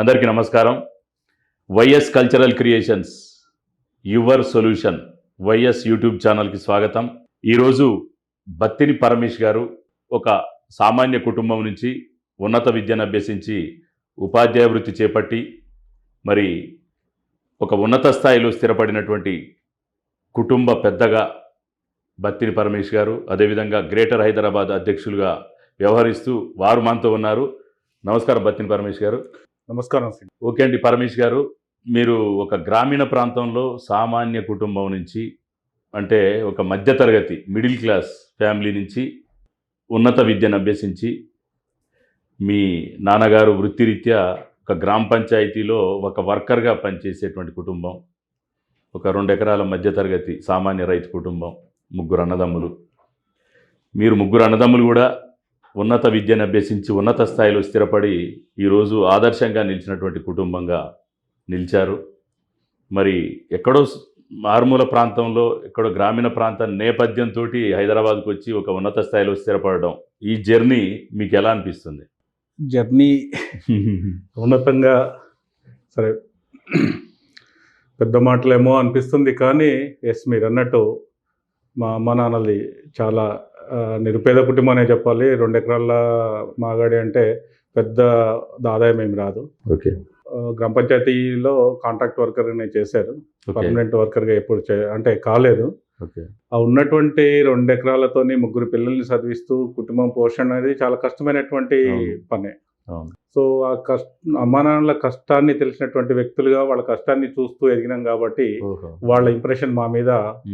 అందరికీ నమస్కారం. YS cultural creations your solution YS YouTube ఛానల్కి స్వాగతం. ఈరోజు బత్తిని పరమేష్ గారు ఒక సామాన్య కుటుంబం నుంచి ఉన్నత విద్యను అభ్యసించి ఉపాధ్యాయ వృత్తి చేపట్టి మరి ఒక ఉన్నత స్థాయిలో స్థిరపడినటువంటి కుటుంబ పెద్దగా బత్తిని పరమేష్ గారు అదేవిధంగా గ్రేటర్ హైదరాబాద్ అధ్యక్షులుగా వ్యవహరిస్తూ వారు మనతో ఉన్నారు. నమస్కారం బత్తిని పరమేష్ గారు. నమస్కారం ఓకే అండి పరమేష్ గారు. మీరు ఒక గ్రామీణ ప్రాంతంలో సామాన్య కుటుంబం నుంచి అంటే ఒక మధ్యతరగతి మిడిల్ క్లాస్ ఫ్యామిలీ నుంచి ఉన్నత విద్యను అభ్యసించి మీ నాన్నగారు వృత్తిరీత్యా ఒక గ్రామ పంచాయతీలో ఒక వర్కర్గా పనిచేసేటువంటి కుటుంబం ఒక రెండు ఎకరాల మధ్యతరగతి సామాన్య రైతు కుటుంబం ముగ్గురు అన్నదమ్ములు. మీరు ముగ్గురు అన్నదమ్ములు కూడా ఉన్నత విద్యను అభ్యసించి ఉన్నత స్థాయిలో స్థిరపడి ఈరోజు ఆదర్శంగా నిలిచినటువంటి కుటుంబంగా నిలిచారు. మరి ఎక్కడో మారుమూల ప్రాంతంలో ఎక్కడో గ్రామీణ ప్రాంత నేపథ్యంతో హైదరాబాద్కు వచ్చి ఒక ఉన్నత స్థాయిలో స్థిరపడడం ఈ జర్నీ మీకు ఎలా అనిపిస్తుంది? జర్నీ ఉన్నతంగా సరే పెద్ద మాటలేమో అనిపిస్తుంది కానీ ఎస్ మీరు అన్నట్టు మా అమ్మ నాన్నది చాలా నిరుపేద కుటుంబం అనే చెప్పాలి. రెండు ఎకరాల మాగాడి అంటే పెద్ద ఆదాయం ఏమి రాదు. ఓకే. గ్రామ పంచాయతీలో కాంట్రాక్ట్ వర్కర్ని చేశారు. ఓకే. పర్మనెంట్ వర్కర్గా ఎప్పుడు చే అంటే కాలేదు. ఆ ఉన్నటువంటి రెండు ఎకరాలతోని ముగ్గురు పిల్లల్ని చదివిస్తూ కుటుంబం పోషణ అనేది చాలా కష్టమైనటువంటి. పనే. సో ఆ కష్ట అమ్మా నాన్నల కష్టాన్ని తెలిసినటువంటి వ్యక్తులుగా వాళ్ళ కష్టాన్ని చూస్తూ ఎదిగినాం కాబట్టి. వాళ్ళ ఇంప్రెషన్ మా మీద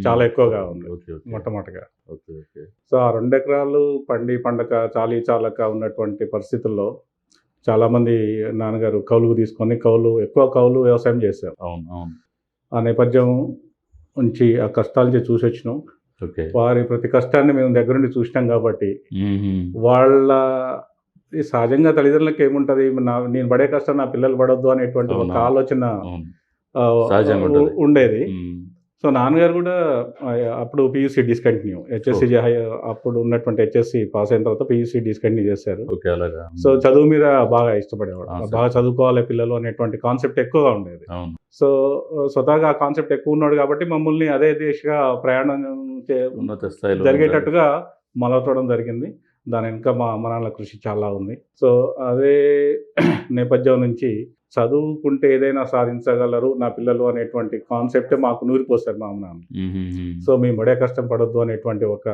చాలా ఎక్కువగా ఉంది. మొట్టమొదటిగా. సో ఆ రెండు ఎకరాలు పండి పండక చాలీ చాలక ఉన్నటువంటి పరిస్థితుల్లో చాలామంది నాన్నగారు కౌలుకు తీసుకొని కౌలు ఎక్కువ కౌలు వ్యవసాయం చేశారు. అవును అవును. ఆ నేపథ్యం నుంచి ఆ కష్టాలు చూసి వచ్చినాం ఓకే. వారి ప్రతి కష్టాన్ని మేము దగ్గరుండి చూసినాం కాబట్టి. వాళ్ళ సహజంగా తల్లిదండ్రులకు ఏముంటది? నా నేను పడే కష్టం నా పిల్లలు పడొద్దు అనేటువంటి ఒక. ఆలోచన ఉండేది. సో నాన్నగారు కూడా అప్పుడు పియూసీ డిస్కంటిన్యూ హెచ్ఎస్సి అప్పుడు ఉన్నటువంటి హెచ్ఎస్సి పాస్ అయిన తర్వాత పియూసీ డిస్కంటిన్యూ చేశారు. సో చదువు మీద బాగా ఇష్టపడేవాడు. బాగా చదువుకోవాలి పిల్లలు అనేటువంటి కాన్సెప్ట్ ఎక్కువగా ఉండేది. సో స్వతహాగా ఆ కాన్సెప్ట్ ఎక్కువ ఉన్నాడు కాబట్టి మమ్మల్ని అదే దిశగా ప్రయాణం జరిగేటట్టుగా మొదలవడం జరిగింది. దాని వెనుక మా అమ్మ నాన్నల కృషి చాలా ఉంది సో అదే నేపథ్యం నుంచి చదువుకుంటే ఏదైనా సాధించగలరు నా పిల్లలు అనేటువంటి కాన్సెప్టే మాకు నూరిపోస్తారు మా అమ్మ నాన్న మ్మ్. సో మేము బడే కష్టం పడొద్దు అనేటువంటి ఒక.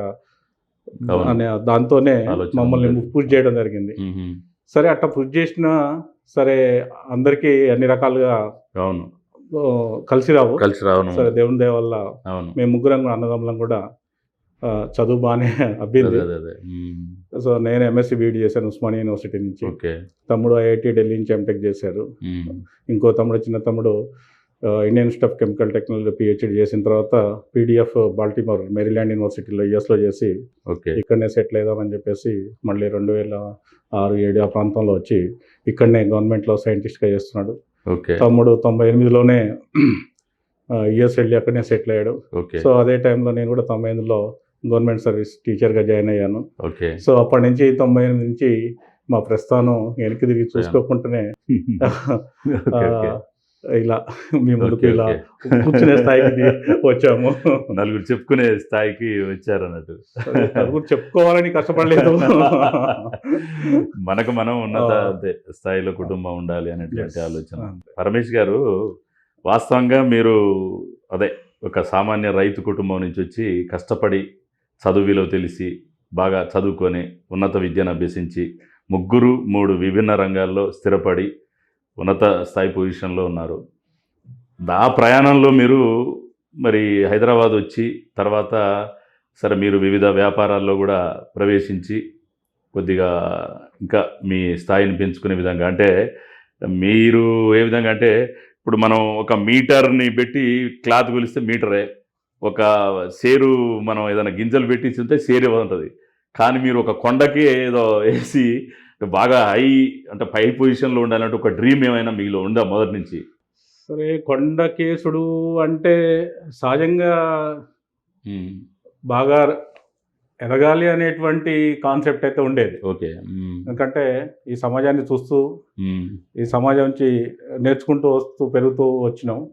అనే దాంతోనే మమ్మల్ని. పుష్ చేయడం జరిగింది. సరే అట్లా పుష్ చేసినా సరే అందరికీ అన్ని రకాలుగా అవును కలిసి రావు కలిసి రావను సరే దేవుని దయ వల్ల మేము ముగ్గురం కూడా అన్నదమ్ములం కూడా చదువు బాగానే అబ్బింది. సో నేను ఎంఎస్సి బీఈడి చేశాను ఉస్మానియా యూనివర్సిటీ నుంచి. తమ్ముడు ఐఐటి ఢిల్లీ నుంచి ఎంటెక్ చేశారు. ఇంకో తమ్ముడు చిన్న తమ్ముడు Indian institute of chemical technology PhD చేసిన తర్వాత పీడిఎఫ్ బాల్టిమోర్ మెరీల్యాండ్ యూనివర్సిటీలో యూఎస్లో చేసి ఇక్కడనే సెటిల్ అవుదామని చెప్పేసి మళ్ళీ రెండు వేల ఆరు ఏడు ఆ ప్రాంతంలో వచ్చి ఇక్కడనే గవర్నమెంట్లో సైంటిస్ట్గా చేస్తున్నాడు. తమ్ముడు తొంభై ఎనిమిదిలోనే యుఎస్ వెళ్ళి అక్కడనే సెటిల్ అయ్యాడు. సో అదే టైంలో నేను కూడా తొంభై ఎనిమిదిలో గవర్నమెంట్ సర్వీస్ టీచర్గా జాయిన్ అయ్యాను. ఓకే. సో అప్పటి నుంచి తొంభై ఎనిమిది నుంచి మా ప్రస్థానం వెనక్కి తిరిగి చూసుకోకుండానే ఇలా మీ ముందుకు ఇలా. కూర్చునే స్థాయికి వచ్చాము. నలుగురు చెప్పుకునే స్థాయికి వచ్చారు అన్నట్టు నలుగురు చెప్పుకోవాలని కష్టపడలేదు. మనకు మనం ఉన్నత స్థాయిలో కుటుంబం ఉండాలి అనేటువంటి. ఆలోచన. పరమేష్ గారు వాస్తవంగా మీరు అదే ఒక సామాన్య రైతు కుటుంబం నుంచి వచ్చి కష్టపడి చదువు విలువ తెలిసి బాగా చదువుకొని ఉన్నత విద్యను అభ్యసించి ముగ్గురు మూడు విభిన్న రంగాల్లో స్థిరపడి ఉన్నత స్థాయి పొజిషన్లో ఉన్నారు. ఆ ప్రయాణంలో మీరు మరి హైదరాబాద్ వచ్చి తర్వాత సరే మీరు వివిధ వ్యాపారాల్లో కూడా ప్రవేశించి కొద్దిగా ఇంకా మీ స్థాయిని పెంచుకునే విధంగా అంటే మీరు ఏ విధంగా అంటే ఇప్పుడు మనం ఒక మీటర్ని పెట్టి క్లాత్ కొలిస్తే మీటరే. ఒక సేరు మనం ఏదైనా గింజలు పెట్టి ఉంటే సేరు ఉంటుంది కానీ మీరు ఒక కొండకి ఏదో వేసి బాగా హై అంటే పై పొజిషన్లో ఉండాలంటే ఒక డ్రీమ్ ఏమైనా మీలో ఉందా మొదటి నుంచి? సరే కొండ కేసుడు అంటే సహజంగా బాగా ఎదగాలి అనేటువంటి కాన్సెప్ట్ అయితే ఉండేది. ఓకే. ఎందుకంటే ఈ సమాజాన్ని చూస్తూ. ఈ సమాజం నుంచి నేర్చుకుంటూ వస్తూ పెరుగుతూ వచ్చినాం.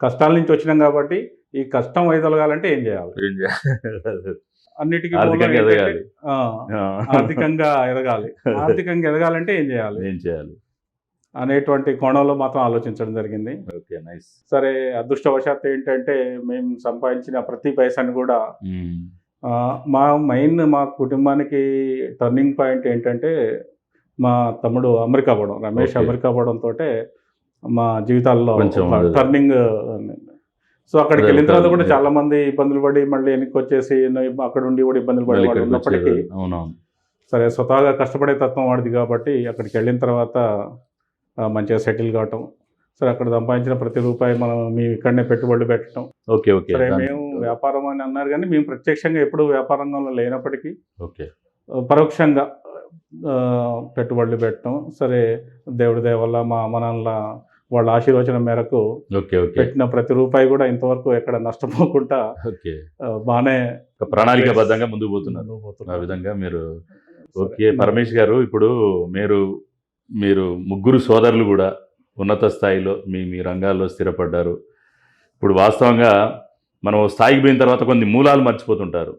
కష్టాల నుంచి వచ్చినాం కాబట్టి ఈ కష్టం వైదొలగాలంటే ఏం చేయాలి? ఏం చేయాలి? అన్నిటికీ ఎదగాలి. ఆర్థికంగా ఎదగాలి. ఆర్థికంగా ఎదగాలంటే ఏం చేయాలి? ఏం చేయాలి? అనేటువంటి కోణంలో మాత్రం ఆలోచించడం జరిగింది. Okay nice. సరే అదృష్టవశాత్తు ఏంటంటే మేము సంపాదించిన ప్రతి పైసాని కూడా మా మెయిన్ మా కుటుంబానికి టర్నింగ్ పాయింట్ ఏంటంటే మా తమ్ముడు అమెరికా పోవడం రమేష్. అమెరికా పోవడంతో మా జీవితాల్లో టర్నింగ్ సో అక్కడికి వెళ్ళిన తర్వాత కూడా. చాలా మంది ఇబ్బందులు పడి మళ్ళీ వెనక్కి వచ్చేసి అక్కడ ఉండి కూడా ఇబ్బందులు పడి ఉన్నప్పటికీ సరే స్వతహాగా కష్టపడే తత్వం వాడిది కాబట్టి అక్కడికి వెళ్ళిన తర్వాత మంచిగా సెటిల్ కావటం. సరే అక్కడ సంపాదించిన ప్రతి రూపాయి మనం మేము ఇక్కడనే పెట్టుబడులు పెట్టడం ఓకే ఓకే సరే మేము వ్యాపారం అని అన్నారు కానీ మేము ప్రత్యక్షంగా ఎప్పుడు వ్యాపార రంగంలో లేనప్పటికీ ఓకే. పరోక్షంగా పెట్టుబడులు పెట్టడం సరే దేవుడి దయ వల్ల మా అమ్మ నాన్నల వాళ్ళ ఆశీర్వచనం మేరకు ఓకే ఓకే. పెట్టిన ప్రతి రూపాయి కూడా ఇంతవరకు ఎక్కడ నష్టపోకుండా బాగానే ప్రణాళికాబద్ధంగా ముందుకు పోతున్నారు. ఆ. విధంగా మీరు. ఓకే పరమేష్ గారు ఇప్పుడు మీరు మీరు ముగ్గురు సోదరులు కూడా ఉన్నత స్థాయిలో మీ మీ రంగాల్లో స్థిరపడ్డారు. ఇప్పుడు వాస్తవంగా మనం స్థాయికి పోయిన తర్వాత కొన్ని మూలాలు మర్చిపోతుంటారు.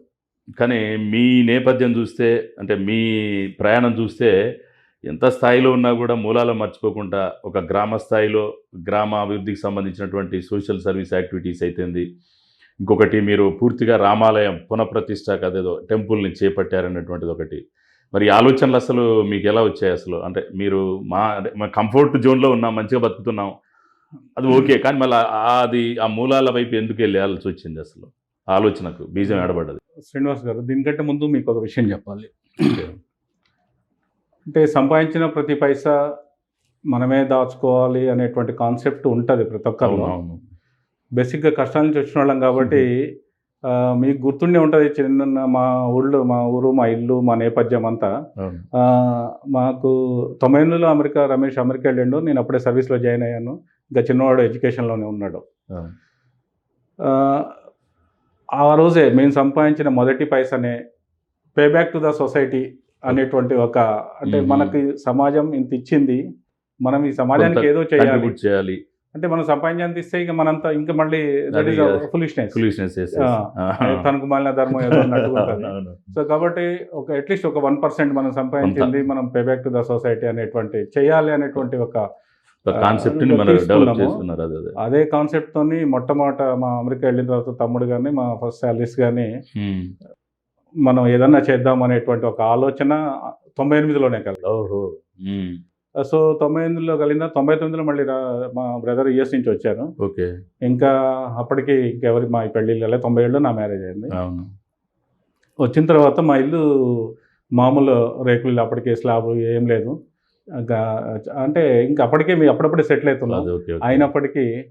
కానీ మీ నేపథ్యం చూస్తే అంటే మీ ప్రయాణం చూస్తే ఎంత స్థాయిలో ఉన్నా కూడా మూలాలు మర్చిపోకుండా ఒక గ్రామ స్థాయిలో గ్రామ అభివృద్ధికి సంబంధించినటువంటి సోషల్ సర్వీస్ యాక్టివిటీస్ అయితేంది. ఇంకొకటి మీరు పూర్తిగా రామాలయం పునఃప్రతిష్ట అదేదో టెంపుల్ని చేపట్టారన్నటువంటిది ఒకటి. మరి ఆలోచనలు అసలు మీకు ఎలా వచ్చాయి అసలు? అంటే మీరు మా మా కంఫర్ట్ జోన్లో ఉన్నాం మంచిగా బతుకుతున్నాం. అది ఓకే కానీ మళ్ళీ అది ఆ మూలాల వైపు ఎందుకు వెళ్ళాల్సి వచ్చింది అసలు? ఆలోచనకు బీజం ఏడబడ్డది శ్రీనివాస్ గారు దీనికంటే ముందు మీకు ఒక విషయం చెప్పాలి. అంటే సంపాదించిన ప్రతి పైసా మనమే దాచుకోవాలి అనేటువంటి కాన్సెప్ట్ ఉంటుంది ప్రతి ఒక్కరిలో. అవును బేసిక్గా కష్టాల నుంచి వచ్చిన వాళ్ళం కాబట్టి మీకు గుర్తుండే ఉంటుంది చిన్న మా ఊళ్ళో మా ఊరు మా ఇల్లు మా నేపథ్యం అంతా. మాకు తొంభై ఎనిమిదిలో అమెరికా రమేష్ అమెరికా వెళ్ళిండు. నేను అప్పుడే సర్వీస్లో జాయిన్ అయ్యాను. ఇంకా చిన్నవాడు ఎడ్యుకేషన్లోనే ఉన్నాడు. ఆ రోజే మేము సంపాదించిన మొదటి పైసనే pay back to the society అనేటువంటి ఒక అంటే. మనకి సమాజం ఇంత ఇచ్చింది మనం ఈ సమాజానికి ఏదో చేయాలి చేయాలి అంటే మనం సంపాదించేంత ఇస్తే ఇక మనంతా ఇంకా మళ్ళీ. ఫులిష్నెస్ తనకు మాలిన ధర్మం ఏదో. సో కాబట్టి ఒక అట్లీస్ట్ ఒక వన్ పర్సెంట్ మనం సంపాదించింది మనం pay back to the society అనేటువంటి చేయాలి అనేటువంటి ఒక కాన్సెప్ట్ అదే కాన్సెప్ట్ తోని మొట్టమొదట మా అమెరికా వెళ్ళిన తర్వాత తమ్ముడు కానీ మా ఫస్ట్ శాలరీస్ కానీ. మనం ఏదన్నా చేద్దాం అనేటువంటి ఒక ఆలోచన తొంభై ఎనిమిదిలోనే కలిగి ఓహో. సో తొంభై ఎనిమిదిలో కలిగిన తొంభై తొమ్మిదిలో మళ్ళీ మా బ్రదర్ యూఎస్ నుంచి వచ్చారు. ఓకే. ఇంకా అప్పటికి ఇంకెవరి మా పెళ్ళిళ్ళు వెళ్ళే తొంభై ఏళ్ళు నా మ్యారేజ్ అయింది. అవును. వచ్చిన తర్వాత మా ఇల్లు మామూలు రేకులు అప్పటికే స్లాబ్ ఏం లేదు. ఇంకా అంటే ఇంకా అప్పటికే మేము అప్పుడప్పుడే సెటిల్ అవుతున్నాం. అయినప్పటికీ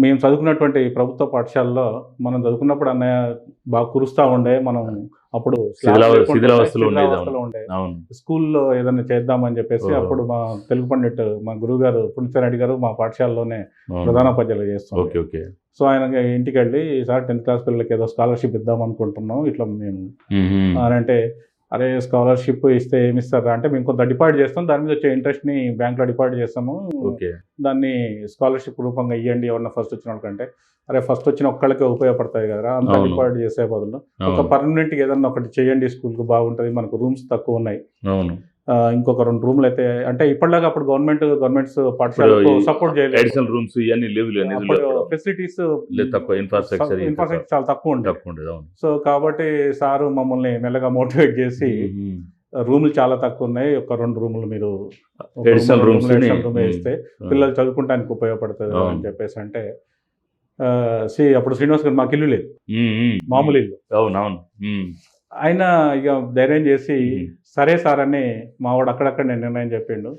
మేము చదువుకున్నటువంటి ప్రభుత్వ పాఠశాలలో మనం చదువుకున్నప్పుడు అన్నయ్య బాగా కురుస్తూ ఉండే మనం అప్పుడు ఉండే స్కూల్లో ఏదైనా చేద్దామని చెప్పేసి. అప్పుడు మా తెలుగు పండిట్ మా గురువు గారు పుణ్యరెడ్డి గారు మా పాఠశాలలోనే అవును. ప్రధానోపాధ్యాయులు చేస్తాం ఓకే ఓకే సో ఆయన ఇంటికి వెళ్ళి సార్ టెన్త్ క్లాస్ పిల్లలకి ఏదో స్కాలర్షిప్ ఇద్దాం అనుకుంటున్నాం ఇట్లా మ్మ్. అని అంటే అరే స్కాలర్షిప్ ఇస్తే ఏమి ఇస్తారా? అంటే మేము కొంత డిపాజిట్ చేస్తాం దాని మీద వచ్చే ఇంట్రెస్ట్ని బ్యాంక్లో డిపాజిట్ చేస్తాము. ఓకే. దాన్ని స్కాలర్షిప్ రూపంగా ఇవ్వండి ఎవరన్నా ఫస్ట్ వచ్చిన వాళ్ళకంటే అరే ఫస్ట్ వచ్చిన ఒక్కళ్ళకే ఉపయోగపడతాయి కదా అంత. డిపాజిట్ చేసే బదులు. ఒక పర్మనెంట్ ఏదన్నా ఒకటి చేయండి స్కూల్కి బాగుంటుంది మనకు రూమ్స్ తక్కువ ఉన్నాయి. ఇంకొక రెండు రూమ్లు అయితే అంటే ఇప్పటిలాగా అప్పుడు గవర్నమెంట్ గవర్నమెంట్స్ పాఠశాలకు సపోర్ట్ చేయలేదు అడిషనల్ రూమ్స్ ఇవన్నీ లేవు. ఫెసిలిటీస్ తక్కువ ఇన్ఫ్రాస్ట్రక్చర్ ఇన్ఫ్రాస్ట్రక్చర్ చాలా తక్కువ ఉండే తక్కువ ఉండేది అవును సో కాబట్టి సారు మమ్మల్ని మెల్లగా మోటివేట్ చేసి. రూములు చాలా తక్కువ ఉన్నాయి ఒక రెండు రూములు మీరు room మ్మ్. వేస్తే పిల్లలు చదువుకుంటానికి ఉపయోగపడుతుంది అని. చెప్పేసి అంటే అప్పుడు శ్రీనివాస్ గారు మాకు ఇల్లు లేదు మ్మ్, మ్మ్. మామూలు ఇల్లు అవును అవును మ్మ్. ఆయన ఇక ధైర్యం చేసి. సరే సార్ అని మావాడు అక్కడక్కడ నేను నిర్ణయం చెప్పిండు.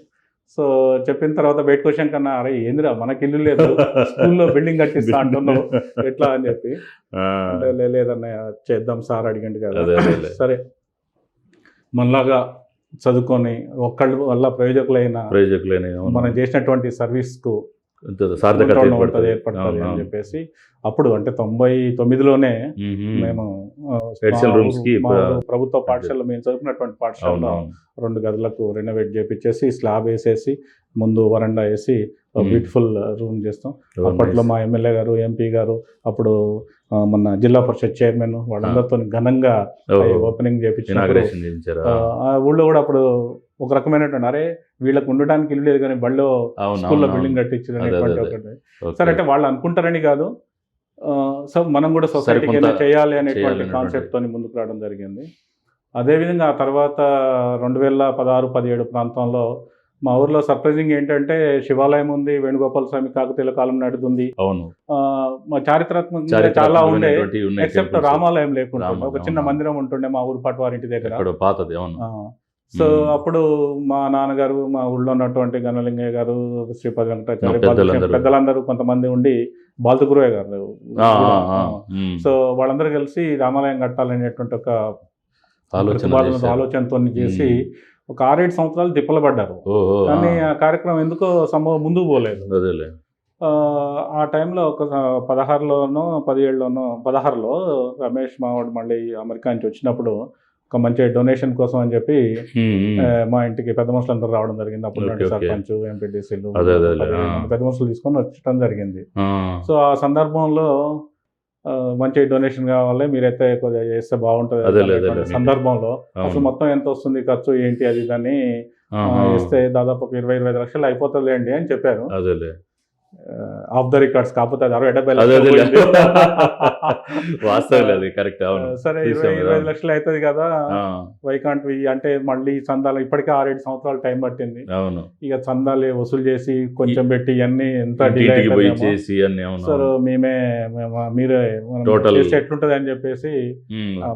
సో చెప్పిన తర్వాత బయటకు వచ్చాం కన్నా అరే ఏందిరా? మనకి ఇల్లు లేదు. స్కూల్లో బిల్డింగ్ కట్టిస్తా అంటున్నావు. ఎట్లా? అని చెప్పి. ఆ, అంటే "లే- లేదన్నయ్య చేద్దాం సార్ అడిగండి కదా. సరే. మనలాగా చదువుకొని ఒక్కళ్ళ వల్ల ప్రయోజకులైన ప్రయోజకులేని. మనం చేసినటువంటి సర్వీస్కు సార్థకత ఏర్పడుతుంది. అని. చెప్పేసి అప్పుడు అంటే తొంభై తొమ్మిదిలోనే మ్మ్. rooms కి ప్రభుత్వ పాఠశాల మేము చదువుకున్నటువంటి పాఠశాలలో. రెండు గదులకు రెనోవేట్ చేపించేసి స్లాబ్ వేసేసి ముందు వరండా వేసి. బ్యూటిఫుల్ రూమ్ చేస్తాం అప్పట్లో. మా ఎమ్మెల్యే గారు ఎంపీ గారు అప్పుడు మన జిల్లా పరిషత్ చైర్మన్ వాళ్ళందరితో ఘనంగా ఓపెనింగ్ ఆ ఊళ్ళో కూడా అప్పుడు ఒక రకమైనటువంటి అరే వీళ్ళకి ఉండడానికి ఇల్లు లేదు కానీ బళ్ళో స్కూల్లో బిల్డింగ్. కట్టించారు. సరే అంటే వాళ్ళు అనుకుంటారని కాదు. సో మనం కూడా సొసైటీకి చేయాలి అనేటువంటి కాన్సెప్ట్ తోని ముందుకు రావడం జరిగింది. అదేవిధంగా ఆ తర్వాత రెండు వేల పదహారు పదిహేడు ప్రాంతంలో మా ఊర్లో సర్ప్రైజింగ్ ఏంటంటే శివాలయం ఉంది వేణుగోపాల స్వామి కాకతీయుల కాలం ఉంది అవును. మా చారిత్రాత్మకంగా చాలా ఉండే ఎక్సెప్ట్. రామాలయం లేకుండా ఒక చిన్న. మందిరం ఉంటుండే మా ఊరు పట్టువారింటి దగ్గర. పాతది అవును. సో. అప్పుడు మా నాన్నగారు మా ఊళ్ళో ఉన్నటువంటి గణలింగయ్య గారు శ్రీపతి వెంకటాచార్య పెద్దలందరూ. కొంతమంది ఉండి బాలతుగురయ్య గారు. సో వాళ్ళందరూ కలిసి రామాలయం కట్టాలనేటువంటి ఒక. ఆలోచనతో చేసి ఒక ఆరేడు సంవత్సరాలు తిప్పలు పడ్డారు కానీ ఆ కార్యక్రమం ఎందుకో సంభవం ముందుకు పోలేదు ఆ టైంలో ఒక పదహారులోనో పదిహేడులోనో పదహారులో రమేష్ మావాడు మళ్ళీ అమెరికా నుంచి వచ్చినప్పుడు ఒక మంచి డొనేషన్ కోసం అని చెప్పి మా ఇంటికి పెద్ద మనుషులందరూ రావడం జరిగింది అప్పుడు. సర్పంచ్ ఎంపీటీసీలు ఆ. పెద్ద మనుషులు తీసుకొని వచ్చడం జరిగింది సో ఆ సందర్భంలో మంచి డొనేషన్ కావాలి మీరైతే కొద్దిగా చేస్తే బాగుంటుంది. సందర్భంలో అసలు. మొత్తం ఎంత వస్తుంది ఖర్చు ఏంటి అది దాన్ని. ఇస్తే దాదాపు ఒక ఇరవై ఇరవై ఐదు లక్షలు అయిపోతుందిలేండి అని చెప్పారు ఆఫ్ ద రికార్డ్స్ కాకపోతే అది అరవై డెబ్బై. వాస్తవం కరెక్ట్ అవును సరే ఇరవై చూసాం ఇరవై. లక్షలు అవుతుంది కదా వైకాంట్ అంటే మళ్ళీ చందాలు ఇప్పటికే ఆరేడు సంవత్సరాలు టైం పట్టింది అవును ఇక చందాలు వసూలు చేసి కొంచెం పెట్టి ఇవన్నీ ఎంత. చేసి సార్ మేమే మీరే. చేస్తే ఎట్లుంటది అని చెప్పేసి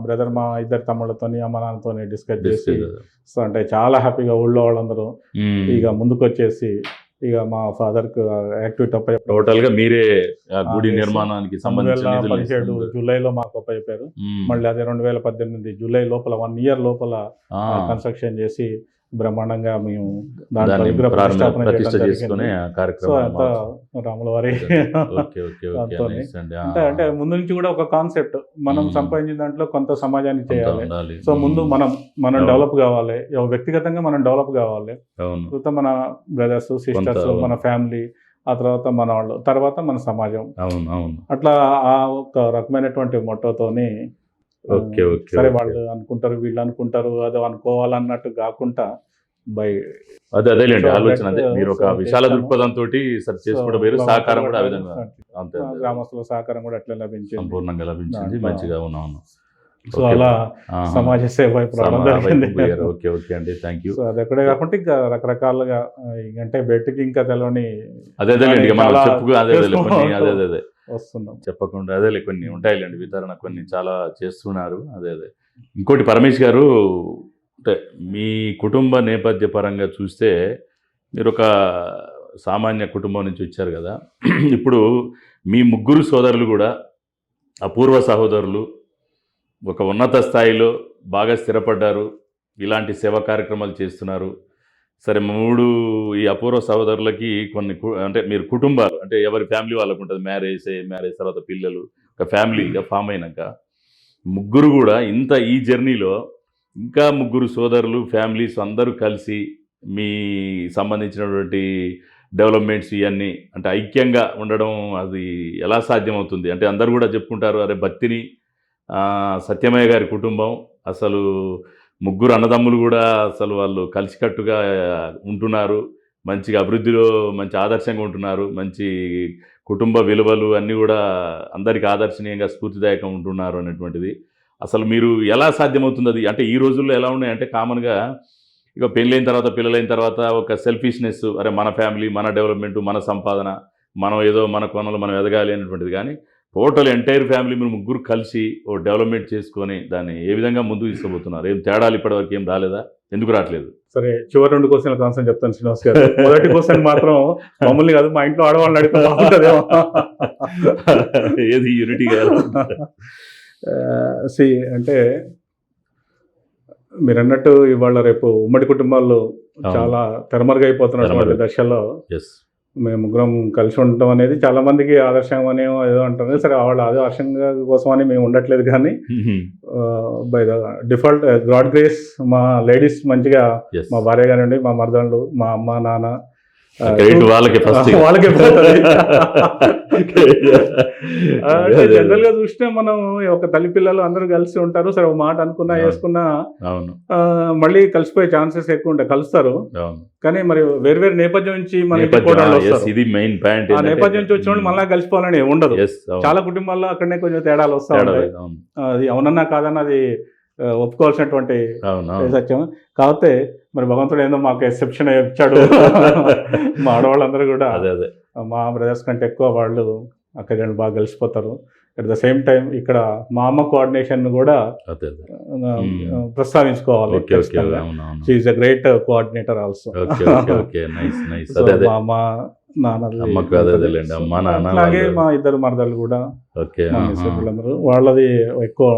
బ్రదర్ మా ఇద్దరు తమ్ముళ్ళతోని అమ్మ నాన్నతోని డిస్కస్ చేసి. సో అంటే చాలా హ్యాపీగా ఊళ్ళో వాళ్ళందరూ. ఇక ముందుకు వచ్చేసి ఇక మా ఫాదర్కు యాక్టివిటీ అప్ప టోటల్గా మీరే గుడి. నిర్మాణానికి నిధులు పదిహేడు. జూలైలో మాకు చెప్పారు మ్మ్. మళ్ళీ అదే రెండు వేల పద్దెనిమిది జూలై లోపల వన్ ఇయర్ లోపల కన్స్ట్రక్షన్ చేసి బ్రహ్మాండంగా మేము దాంట్లో రాముల వారి అంటే అంటే ముందు నుంచి కూడా ఒక కాన్సెప్ట్ మనం. సంపాదించిన దాంట్లో కొంత సమాజానికి కొంత చేయాలి. సో ముందు. మనం మనం. డెవలప్ కావాలి వ్యక్తిగతంగా మనం డెవలప్ కావాలి అవును తర్వాత మన బ్రదర్స్ సిస్టర్స్. మన ఫ్యామిలీ ఆ తర్వాత మన వాళ్ళు తర్వాత మన సమాజం అవును అవును అట్లా ఆ ఒక రకమైనటువంటి మొట్టతోని సరే ఓకే. వాళ్ళు అనుకుంటారు వీళ్ళు అనుకుంటారు అదో అనుకోవాలన్నట్టు కాకుండా బై అదే అదేలేండి ఆలోచన అదే మీరు ఒక విశాల చేస్తాము. దృక్పథం తోటి సరి చేసుకోవడం వేరు సహకారం కూడా ఆ విధంగా అంతే. గ్రామస్తుల సహకారం కూడా అట్లా లభించింది సంపూర్ణంగా లభించింది మంచిగా అవునవును సో. అలా. సమాజ సేవ. ఓకే ఓకే అండి థ్యాంక్ యూ అది ఎక్కడే కాకుండా ఇంకా రకరకాలుగా అంటే బయటకి ఇంకా తెలవని అదే అదే అదే అదే అదే వస్తున్నాం. చెప్పకుండా అదేలే కొన్ని ఉంటాయిలేండి వితరణ కొన్ని చాలా చేస్తున్నారు. అదే అదే. ఇంకోటి పరమేష్ గారు అంటే మీ కుటుంబ నేపథ్య పరంగా చూస్తే మీరు ఒక సామాన్య కుటుంబం నుంచి వచ్చారు కదా. ఇప్పుడు మీ ముగ్గురు సోదరులు కూడా అపూర్వ సహోదరులు ఒక ఉన్నత స్థాయిలో బాగా స్థిరపడ్డారు ఇలాంటి సేవా కార్యక్రమాలు చేస్తున్నారు. సరే మూడు ఈ అపూర్వ సహోదరులకి కొన్ని కు- అంటే మీరు కుటుంబాలు అంటే ఎవరి ఫ్యామిలీ వాళ్ళకు ఉంటుంది. మ్యారేజ్ మ్యారేజ్ తర్వాత పిల్లలు ఒక ఫ్యామిలీగా ఫామ్ అయినాక. ముగ్గురు కూడా ఇంత ఈ జర్నీలో ఇంకా ముగ్గురు సోదరులు ఫ్యామిలీస్ అందరూ కలిసి మీ సంబంధించినటువంటి డెవలప్మెంట్స్ ఇవన్నీ అంటే ఐక్యంగా ఉండడం అది ఎలా సాధ్యమవుతుంది? అంటే అందరూ కూడా చెప్పుకుంటారు అరే భక్తిని సత్యమయ్య గారి కుటుంబం అసలు ముగ్గురు అన్నదమ్ములు కూడా అసలు వాళ్ళు కలిసికట్టుగా ఉంటున్నారు. మంచిగా అభివృద్ధిలో మంచి ఆదర్శంగా ఉంటున్నారు. మంచి కుటుంబ విలువలు అన్నీ కూడా అందరికీ ఆదర్శనీయంగా స్ఫూర్తిదాయకంగా ఉంటున్నారు అనేటువంటిది. అసలు మీరు ఎలా సాధ్యమవుతుంది అది? అంటే ఈ రోజుల్లో ఎలా ఉన్నాయంటే కామన్గా ఇక పెళ్ళైన తర్వాత పిల్లలైన తర్వాత ఒక సెల్ఫిష్నెస్ అరే మన ఫ్యామిలీ మన డెవలప్మెంట్ మన సంపాదన మనం ఏదో మన కొనలు మనం ఎదగాలి అనేటువంటిది. కానీ టోటల్ ఎంటైర్ ఫ్యామిలీ మీరు ముగ్గురు కలిసి ఓ డెవలప్మెంట్ చేసుకొని దాన్ని ఏ విధంగా ముందుకు తీసుకుపోతున్నారు? ఏం తేడాలు ఇప్పటివరకు ఏం రాలేదా? ఎందుకు రావట్లేదు? సరే చివరి రెండు క్వశ్చన్ల కాన్సెప్ట్ చెప్తాను శ్రీనివాస్ గారు. మొదటి క్వశ్చన్ మాత్రం మమ్మల్ని కాదు మా ఇంట్లో ఆడవాళ్ళని అడిగితే ఏది యూనిటీ గారు? సి అంటే మీరు అన్నట్టు ఇవాళ రేపు ఉమ్మడి కుటుంబాల్లో. చాలా తెరమరుగైపోతున్నటువంటి తెరమరుగు. దశలో మేము ముగ్గురం కలిసి ఉండటం అనేది చాలా మందికి ఆదర్శం అని ఏదో అంటారు. సరే వాళ్ళ ఆదర్శంగా కోసం అని మేము ఉండట్లేదు కానీ by the default God grace మా లేడీస్ మంచిగా మా భార్య కానివ్వండి మా మరదళ్ళు మా అమ్మ నాన్న క్రెడిట్ వాళ్ళకి వాళ్ళకే. అంటే జనరల్గా చూస్తే మనం ఒక తల్లి పిల్లలు అందరూ కలిసి ఉంటారు సరే ఒక మాట అనుకున్నా. వేసుకున్నా మళ్ళీ కలిసిపోయే ఛాన్సెస్ ఎక్కువ ఉంటాయి కలుస్తారు. కానీ మరి వేరు వేరు నేపథ్యం నుంచి మన. ఇది మెయిన్ పాయింట్ ఆ నేపథ్యం నుంచి వచ్చిన వాళ్ళు మళ్ళీ కలిసిపోవాలని ఉండదు. చాలా కుటుంబాల్లో అక్కడనే కొంచెం తేడాలు వస్తా ఉంటాయి. అవును. అది అవునన్నా కాదన్నా అది ఒప్పుకోవాల్సినటువంటి. సత్యం కాకపోతే మరి భగవంతుడు ఏందో మాకు ఎక్సెప్షన్ ఇచ్చాడు మా ఆడవాళ్ళందరూ కూడా అదే అదే. మా బ్రదర్స్ కంటే ఎక్కువ వాళ్ళు అక్కడ బాగా కలిసిపోతారు. అట్ ద సేమ్ టైం ఇక్కడ మా అమ్మ కోఆర్డినేషన్ కూడా. ప్రస్తావించుకోవాలి ఓకే ఓకే అవును అవును. She a great coordinator also మా అమ్మ నాన్న అలాగే మా ఇద్దరు మరదలు కూడా వాళ్ళది ఎక్కువ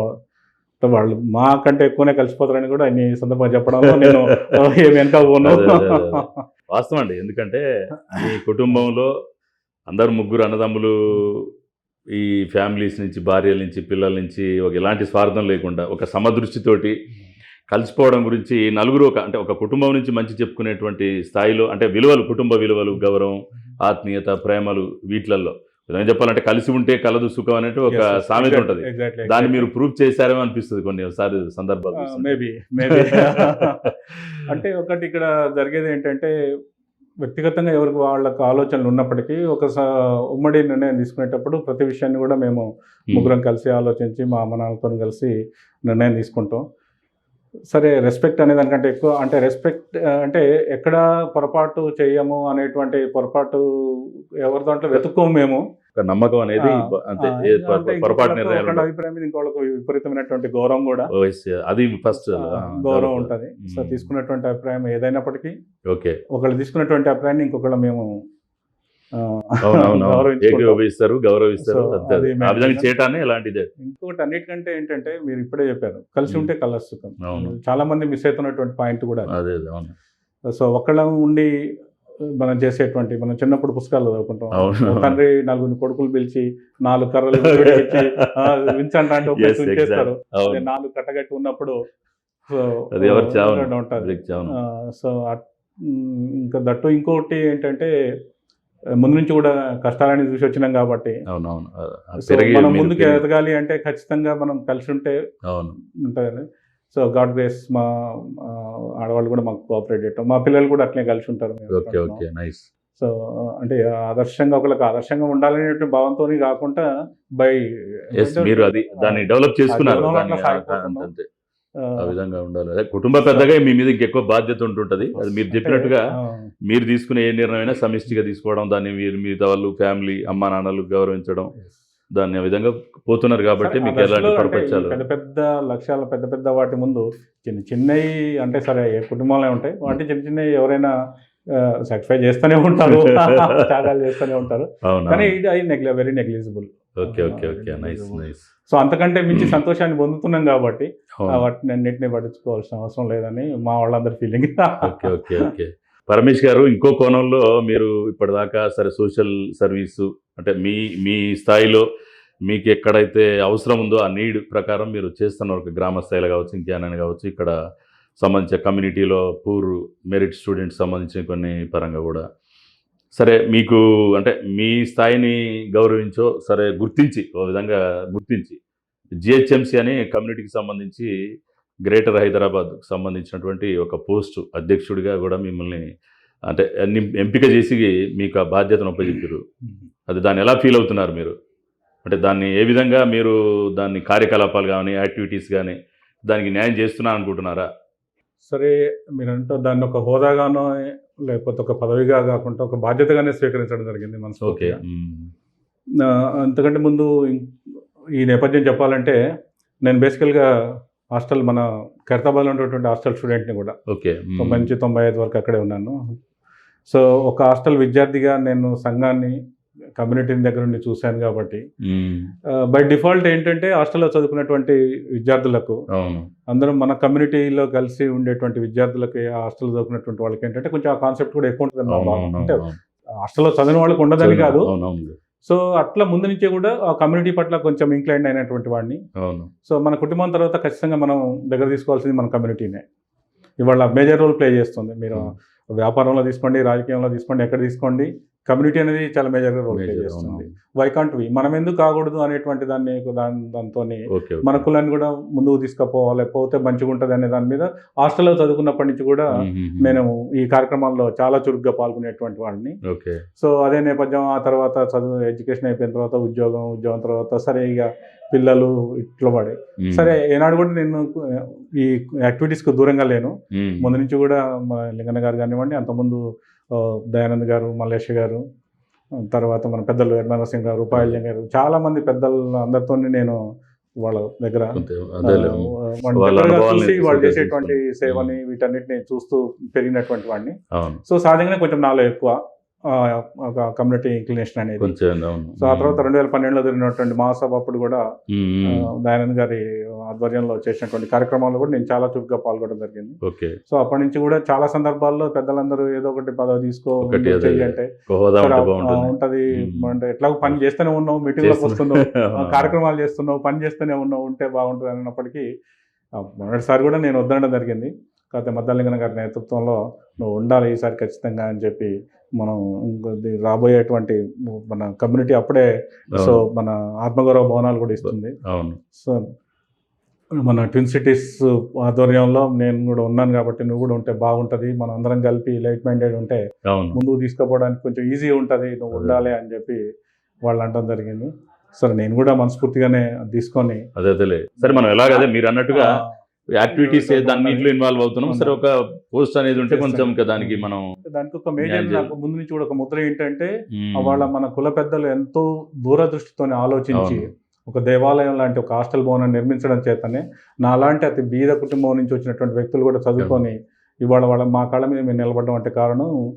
వాళ్ళు మా కంటే ఎక్కువనే కలిసిపోతారని కూడా అన్ని సందర్భంగా చెప్పడంలో నేను ఏమి వెనక పోను. వాస్తవం అండి. ఎందుకంటే మీ కుటుంబంలో అందరు ముగ్గురు అన్నదమ్ములు ఈ ఫ్యామిలీస్ నుంచి భార్యల నుంచి పిల్లల నుంచి ఒక ఎలాంటి స్వార్థం లేకుండా ఒక సమదృష్టితోటి కలిసిపోవడం గురించి నలుగురు ఒక అంటే ఒక కుటుంబం నుంచి మంచి చెప్పుకునేటువంటి స్థాయిలో అంటే విలువలు కుటుంబ విలువలు గౌరవం ఆత్మీయత ప్రేమలు వీటిలలో విధంగా చెప్పాలంటే కలిసి ఉంటే కలదు సుఖం అనేది ఒక సామెత ఉంటుంది దాన్ని మీరు ప్రూవ్ చేశారేమో అనిపిస్తుంది కొన్ని ఒకసారి సందర్భాలు. మేబీ మేబీ అంటే ఒకటి ఇక్కడ జరిగేది ఏంటంటే వ్యక్తిగతంగా ఎవరికి వాళ్ళకి ఆలోచనలు ఉన్నప్పటికీ ఒక ఉమ్మడి నిర్ణయం తీసుకునేటప్పుడు ప్రతి విషయాన్ని కూడా మేము Hmm. ముగ్గురం కలిసి ఆలోచించి మా అమ్మ నాన్నతో కలిసి నిర్ణయం తీసుకుంటాం సరే రెస్పెక్ట్ అనే దానికంటే ఎక్కువ అంటే రెస్పెక్ట్ అంటే ఎక్కడ పొరపాటు చేయము అనేటువంటి పొరపాటు ఎవరి దాంట్లో వెతుక్కోము మేము. నమ్మకం అనేది అంతే పొరపాటు నిర్ణయాలు. అభిప్రాయం మీద ఇంకోళ్ళకు విపరీతమైనటువంటి గౌరవం కూడా. అది ఫస్ట్ గౌరవం ఉంటుంది. సో తీసుకున్నటువంటి అభిప్రాయం ఏదైనప్పటికీ ఓకే. ఒకళ్ళు తీసుకున్నటువంటి అభిప్రాయాన్ని ఇంకొకళ్ళు మేము గౌరవిస్తారు main- చేయటాన్ని ఎలాంటిదే? ఇంకొకటి అన్నిటికంటే ఏంటంటే మీరు ఇప్పుడే చెప్పారు కలిసి. ఉంటే కలర్ సుఖం. చాలా మంది మిస్ అవుతున్నటువంటి పాయింట్ కూడా అది. సో ఒక్కళ్ళ ఉండి మనం చేసేటువంటి మనం చిన్నప్పుడు పుస్తకాలు చదువుకుంటాం. తండ్రి నలుగురిని కొడుకులు పిలిచి నాలుగు కర్రలు వించండి అంటే చేస్తారు. నాలుగు కట్టగట్టి ఉన్నప్పుడు సో. సో ఇంకా దట్టు ఇంకోటి ఏంటంటే ముందు నుంచి కూడా కష్టాలని చూసి వచ్చినాం కాబట్టి. మనం ముందుకు ఎదగాలి అంటే ఖచ్చితంగా మనం కలిసి ఉంటే అవును. ఉంటుంది సో గాడ్ గ్రేస్ మా ఆడవాళ్ళు కూడా మాకు కోఆపరేట్ చేయటం. మా పిల్లలు కూడా అట్లే కలిసి ఉంటారు ఓకే ఓకే నైస్. సో అంటే ఆదర్శంగా ఒకళ్ళకి ఆదర్శంగా ఉండాలనే భావంతో కాకుండా బై మీరు అది దాన్ని డెవలప్ చేసుకున్నారు. ఆ విధంగా ఉండాలి. అదే కుటుంబ పెద్దగా మీ మీద ఇంకెక్కువ బాధ్యత ఉంటుంటది. అది మీరు చెప్పినట్టుగా మీరు తీసుకునే ఏ నిర్ణయమైనా సమిష్టిగా తీసుకోవడం దాన్ని మీరు మిగతా వాళ్ళు ఫ్యామిలీ అమ్మా నాన్నలు గౌరవించడం దాన్ని ఆ విధంగా పోతున్నారు కాబట్టి మీకు ఎలాంటి పరపచ్చాలు పెద్ద పెద్ద లక్ష్యాలు పెద్ద పెద్ద వాటి ముందు చిన్న చిన్నవి అంటే సరే ఏ కుటుంబంలో ఉంటాయి వాటి చిన్న చిన్నవి ఎవరైనా సాటిస్ఫై చేస్తూనే ఉంటారు. త్యాగాలు చేస్తూనే ఉంటారు. కానీ ఇది అది నెగ్లే very negligible okay okay okay. Nice nice so అంతకంటే మించి సంతోషాన్ని పొందుతున్నాం కాబట్టి వాటిని అన్నింటినీ పట్టించుకోవాల్సిన అవసరం లేదని మా వాళ్ళందరి feeling okay okay okay. Paramesh గారు ఇంకో కోణంలో మీరు ఇప్పటిదాకా సరే సోషల్ సర్వీసు అంటే మీ మీ స్థాయిలో మీకు ఎక్కడైతే అవసరం ఉందో ఆ నీడ్ ప్రకారం మీరు చేస్తున్నారు ఒక గ్రామ స్థాయిలో కావచ్చు ఇంకేమైనా కావచ్చు ఇక్కడ సంబంధించిన కమ్యూనిటీలో పూర్ మెరిట్ స్టూడెంట్స్ సంబంధించిన కొన్ని పరంగా కూడా సరే మీకు అంటే మీ స్థాయిని గౌరవించో సరే గుర్తించి ఓ విధంగా గుర్తించి. జిహెచ్ఎంసీ అని కమ్యూనిటీకి సంబంధించి గ్రేటర్ హైదరాబాద్కు సంబంధించినటువంటి ఒక పోస్టు అధ్యక్షుడిగా కూడా మిమ్మల్ని అంటే అన్ని ఎంపిక చేసి మీకు ఆ బాధ్యతను ఉపయోగించారు అది దాన్ని ఎలా ఫీల్ అవుతున్నారు మీరు? అంటే దాన్ని ఏ విధంగా మీరు దాన్ని కార్యకలాపాలు కానీ యాక్టివిటీస్ కానీ దానికి న్యాయం చేస్తున్నా అనుకుంటున్నారా సరే మీరంటే దాన్ని ఒక హోదాగానో లేకపోతే ఒక పదవిగా కాకుండా ఒక బాధ్యతగానే స్వీకరించడం జరిగింది ఓకే. మనస్ఫూర్తిగా. ఆ, అంతకంటే ముందు ఈ నేపథ్యం చెప్పాలంటే నేను బేసికల్గా హాస్టల్ మన ఖైరతాబాద్లో ఉన్నటువంటి హాస్టల్ స్టూడెంట్ని కూడా. ఓకే. తొంభై నుంచి తొంభై ఐదు వరకు అక్కడే ఉన్నాను. సో ఒక హాస్టల్ విద్యార్థిగా నేను సంఘాన్ని కమ్యూనిటీని దగ్గర నుండి చూశాను కాబట్టి. బై డిఫాల్ట్ ఏంటంటే హాస్టల్లో చదువుకున్నటువంటి విద్యార్థులకు అందరం మన కమ్యూనిటీలో కలిసి ఉండేటువంటి విద్యార్థులకి ఆ హాస్టల్ చదువుకున్నటువంటి వాళ్ళకి ఏంటంటే కొంచెం ఆ కాన్సెప్ట్ కూడా ఎక్కువ ఉంటుంది అంటే. హాస్టల్లో చదివిన వాళ్ళకి ఉండదని కాదు. సో అట్లా ముందు నుంచే కూడా ఆ కమ్యూనిటీ పట్ల కొంచెం ఇంక్లైండ్ అయినటువంటి వాడిని. సో మన కుటుంబం తర్వాత ఖచ్చితంగా మనం దగ్గర తీసుకోవాల్సింది మన కమ్యూనిటీనే. ఇవాళ మేజర్ రోల్ ప్లే చేస్తుంది. మీరు వ్యాపారంలో తీసుకోండి రాజకీయంలో తీసుకోండి ఎక్కడ తీసుకోండి కమ్యూనిటీ అనేది చాలా మేజర్గా రోల్ ప్లే చేస్తుంది. వైకాంట్ వి మనం ఎందుకు కాకూడదు అనేటువంటి దాన్ని దాని దాంతో మన కులాన్ని కూడా ముందుకు తీసుకుపోవాలి పోతే మంచిగా ఉంటుంది అనే దాని మీద హాస్టల్లో చదువుకున్నప్పటి నుంచి కూడా నేను ఈ కార్యక్రమాల్లో చాలా చురుగ్గా పాల్గొనేటువంటి వాడిని. సో అదే నేపథ్యం ఆ తర్వాత చదువు ఎడ్యుకేషన్ అయిపోయిన తర్వాత ఉద్యోగం ఉద్యోగం తర్వాత సరే ఇక పిల్లలు ఇట్లా పడే సరే ఏనాడు కూడా నేను ఈ యాక్టివిటీస్కి దూరంగా లేను. ముందు నుంచి కూడా మా లింగన్న గారు కానివ్వండి అంతకుముందు దయానంద్ గారు మల్లేష్ గారు తర్వాత మన పెద్దలు సింగ్ గారు ఉపాయల్యం గారు చాలా మంది పెద్దలు అందరితో నేను వాళ్ళ దగ్గర చూసి వాళ్ళు చేసేటువంటి. సేవని వీటన్నిటిని చూస్తూ పెరిగినటువంటి వాడిని. సో సహజంగానే కొంచెం నాలో ఎక్కువ ఒక కమ్యూనిటీ ఇంక్లినేషన్ అనేది. సో ఆ తర్వాత రెండు వేల పన్నెండులో జరిగినటువంటి మహాసభ అప్పుడు కూడా. దయానంద్ గారి ఆధ్వర్యంలో చేసినటువంటి కార్యక్రమాల్లో కూడా నేను చాలా చురుగ్గా పాల్గొనడం జరిగింది. ఓకే. సో అప్పటి నుంచి కూడా చాలా సందర్భాల్లో పెద్దలందరూ ఏదో ఒకటి పదవి తీసుకో అంటే ఉంటది. అంటే ఎట్లాగో పని చేస్తూనే ఉన్నావు మీటింగ్లోకి. వస్తున్నావు కార్యక్రమాలు చేస్తున్నావు పని చేస్తూనే ఉన్నావు ఉంటే బాగుంటుంది అన్నప్పటికీ మొదటిసారి కూడా నేను వద్దనడం జరిగింది. కాకపోతే మద్దలింగన గారి నేతృత్వంలో నువ్వు ఉండాలి ఈసారి ఖచ్చితంగా అని చెప్పి మనం రాబోయేటువంటి మన కమ్యూనిటీ అప్పుడే సో. మన ఆత్మగౌరవ భవనాలు కూడా ఇస్తుంది. అవును. సో మన ట్విన్ సిటీస్ ఆధ్వర్యంలో నేను కూడా ఉన్నాను కాబట్టి నువ్వు కూడా ఉంటే బాగుంటుంది. మనం అందరం కలిపి లైట్ మైండెడ్ ఉంటే ముందుకు తీసుకుపోవడానికి కొంచెం ఈజీ ఉంటుంది. నువ్వు. ఉండాలి అని చెప్పి వాళ్ళు అనడం జరిగింది. సరే నేను కూడా మనస్ఫూర్తిగానే తీసుకొని అదే అదేలే. సరే మనం ఎలాగదే మీరు అన్నట్టుగా యాక్టివిటీస్ అన్నింటిలో ఇన్వాల్వ్ అవుతున్నాం. సరే ఒక పోస్ట్ అనేది ఉంటే కొంచెం దానికి మనం దానికి ఒక మేజర్ నాకు ముందు నుంచి కూడా ఒక ముద్ర ఏంటంటే వాళ్ళ మన కుల పెద్దలు ఎంతో దూరదృష్టితో ఆలోచించి. ఒక దేవాలయం లాంటి ఒక హాస్టల్ భవనం నిర్మించడం చేతనే నాలాంటి అతి బీద కుటుంబం నుంచి వచ్చినటువంటి వ్యక్తులు కూడా చదువుకొని ఇవాళ వాళ్ళ మా కాళ్ళ మీద మేము నిలబడడం అంటే కారణం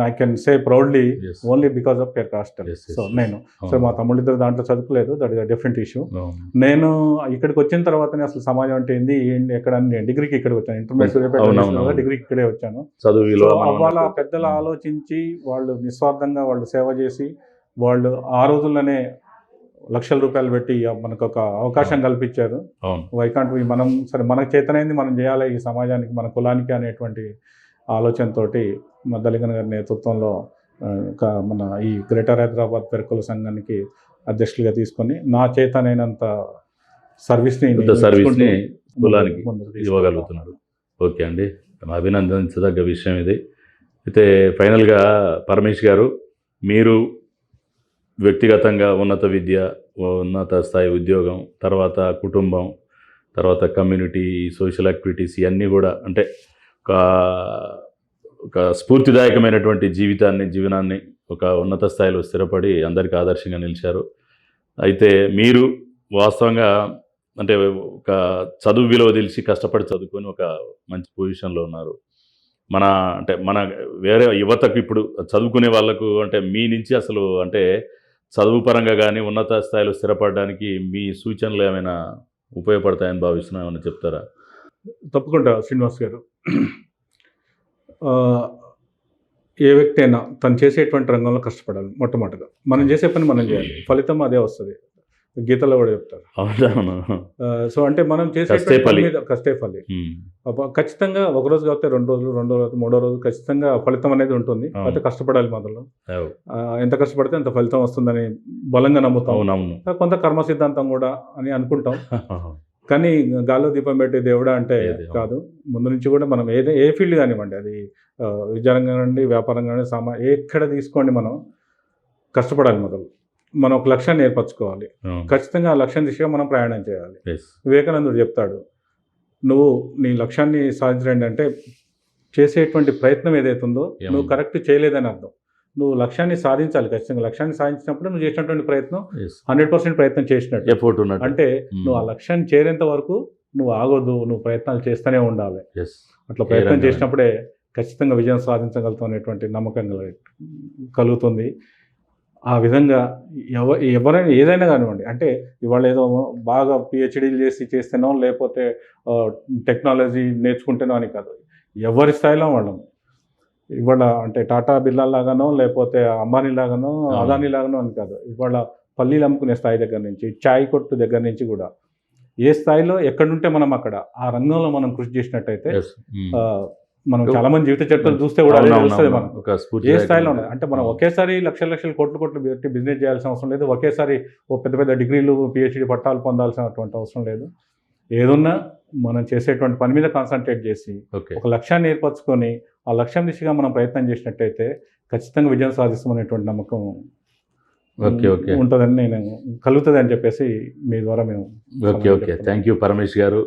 I can say proudly only because of your hostel so. నేను. సో మా తమ్ముళ్ళు ఇద్దరు దాంట్లో చదువుకోలేదు. That is different issue. నేను ఇక్కడికి వచ్చిన తర్వాతనే అసలు సమాజం అంటే ఏంది? ఎక్కడ? నేను డిగ్రీకి ఇక్కడికి వచ్చాను. ఇంటర్మీడియట్. డిగ్రీకి ఇక్కడే వచ్చాను. వాళ్ళ. పెద్దలు ఆలోచించి వాళ్ళు నిస్వార్థంగా వాళ్ళు సేవ చేసి వాళ్ళు ఆ రోజుల్లోనే లక్షల రూపాయలు పెట్టి మనకు ఒక అవకాశం కల్పించారు. అవును. వైకాంట్ మనం సరే మనకు చేతనైంది మనం చేయాలి ఈ సమాజానికి మన కులానికి అనేటువంటి ఆలోచనతోటి మద్దలింగన్ గారి నేతృత్వంలో మన ఈ గ్రేటర్ హైదరాబాద్ పెరుకుల సంఘానికి అధ్యక్షులుగా తీసుకొని నా చేతనైనంత సర్వీస్ని సర్వీస్ని కులానికి. ఇవ్వగలుగుతున్నారు. ఓకే అండి. అభినందించదగ్గ విషయం ఇది. అయితే ఫైనల్గా పరమేష్ గారు మీరు వ్యక్తిగతంగా ఉన్నత విద్య ఉన్నత స్థాయి ఉద్యోగం తర్వాత కుటుంబం తర్వాత కమ్యూనిటీ సోషల్ యాక్టివిటీస్ ఇవన్నీ కూడా అంటే ఒక ఒక స్ఫూర్తిదాయకమైనటువంటి జీవితాన్ని జీవనాన్ని ఒక ఉన్నత స్థాయిలో స్థిరపడి అందరికీ ఆదర్శంగా నిలిచారు. అయితే మీరు వాస్తవంగా అంటే ఒక చదువు విలువ తెలిసి కష్టపడి చదువుకొని ఒక మంచి పొజిషన్లో ఉన్నారు. మన అంటే మన వేరే యువతకు ఇప్పుడు చదువుకునే వాళ్ళకు అంటే మీ నుంచి అసలు అంటే చదువు పరంగా కానీ ఉన్నత స్థాయిలో స్థిరపడడానికి మీ సూచనలు ఏమైనా ఉపయోగపడతాయని భావిస్తున్నా ఏమైనా చెప్తారా? తప్పకుండా శ్రీనివాస్ గారు. ఏ వ్యక్తి అయినా తను చేసేటువంటి రంగంలో కష్టపడాలి మొట్టమొదటిగా. మనం చేసే పని మనం చేయాలి. ఫలితం అదే వస్తుంది. గీతలో కూడా చెప్తారు. సో అంటే మనం చేసే కష్టే ఫలి. ఖచ్చితంగా ఒక రోజు కాకపోతే రెండు రోజులు రెండో రోజు మూడో రోజు ఖచ్చితంగా ఫలితం అనేది ఉంటుంది. అయితే కష్టపడాలి మొదలు ఎంత కష్టపడితే అంత ఫలితం వస్తుందని బలంగా నమ్ముతాం. కొంత కర్మ సిద్ధాంతం కూడా అని అనుకుంటాం. కానీ గాల్లో దీపం పెట్టే దేవుడా అంటే. కాదు. ముందు నుంచి కూడా మనం ఏదే ఏ ఫీల్డ్ కానివ్వండి అది విద్యారంగం కానివ్వండి వ్యాపారం కానివ్వండి సమా ఎక్కడ తీసుకోండి మనం కష్టపడాలి మొదలు మనం ఒక లక్ష్యాన్ని ఏర్పరచుకోవాలి. ఖచ్చితంగా ఆ లక్ష్యం దిశగా మనం ప్రయాణం చేయాలి. వివేకానందుడు చెప్తాడు నువ్వు నీ లక్ష్యాన్ని సాధించడం అంటే చేసేటువంటి ప్రయత్నం ఏదైతే ఉందో ఏముంది? నువ్వు కరెక్ట్ చేయలేదని అర్థం నువ్వు లక్ష్యాన్ని సాధించాలి ఖచ్చితంగా లక్ష్యాన్ని సాధించినప్పుడు నువ్వు చేసినటువంటి ప్రయత్నం. హండ్రెడ్ పర్సెంట్ ప్రయత్నం చేసినట్టు ఎఫోర్ట్ ఉన్నట్టు అంటే ఉమ్, నువ్వు ఆ లక్ష్యాన్ని చేరేంత వరకు నువ్వు ఆగొద్దు నువ్వు ప్రయత్నాలు చేస్తూనే ఉండాలి. అట్లా ప్రయత్నం. చేసినప్పుడే ఖచ్చితంగా విజయం సాధించగలుగుతాం అనేటువంటి నమ్మకం కల- కలుగుతుంది ఆ విధంగా ఎవ ఎవరైనా ఏదైనా కానివ్వండి అంటే ఇవాళ ఏదో బాగా పిహెచ్డీలు చేసి చేస్తేనో లేకపోతే టెక్నాలజీ నేర్చుకుంటేనో అని కాదు ఎవరి స్థాయిలో వాళ్ళం ఇవాళ అంటే టాటా బిర్లా లాగానో లేకపోతే అంబానీ లాగానో. అదానీ లాగానో అని కాదు ఇవాళ పల్లీలు అమ్ముకునే స్థాయి దగ్గర నుంచి చాయ్ కొట్టు దగ్గర నుంచి కూడా ఏ స్థాయిలో ఎక్కడుంటే మనం అక్కడ ఆ రంగంలో మనం కృషి చేసినట్టయితే. ఆ, మనం చాలా మంది జీవిత చరిత్రలు చూస్తే కూడా అదే తెలుస్తుంది అవును. మనం ఏ స్థాయిలో ఉన్నాయి అంటే మనం. ఒకేసారి లక్షల లక్షల కోట్లు కోట్లు పెట్టి బిజినెస్ చేయాల్సిన అవసరం లేదు. ఒకేసారి ఓ పెద్ద పెద్ద డిగ్రీలు పిహెచ్డి పట్టాలు పొందాల్సినటువంటి అవసరం లేదు. ఏదున్నా మనం చేసేటువంటి పని మీద కాన్సన్ట్రేట్ చేసి ఒక లక్ష్యాన్ని ఏర్పరచుకొని ఆ లక్ష్యం దిశగా మనం ప్రయత్నం చేసినట్టయితే ఖచ్చితంగా విజయం సాధిస్తామనేటువంటి నమ్మకం ఓకే ఓకే. ఉంటుందని నేను కలుగుతుంది అని చెప్పేసి మీ ద్వారా మేము okay okay. Thank you Paramesh గారు.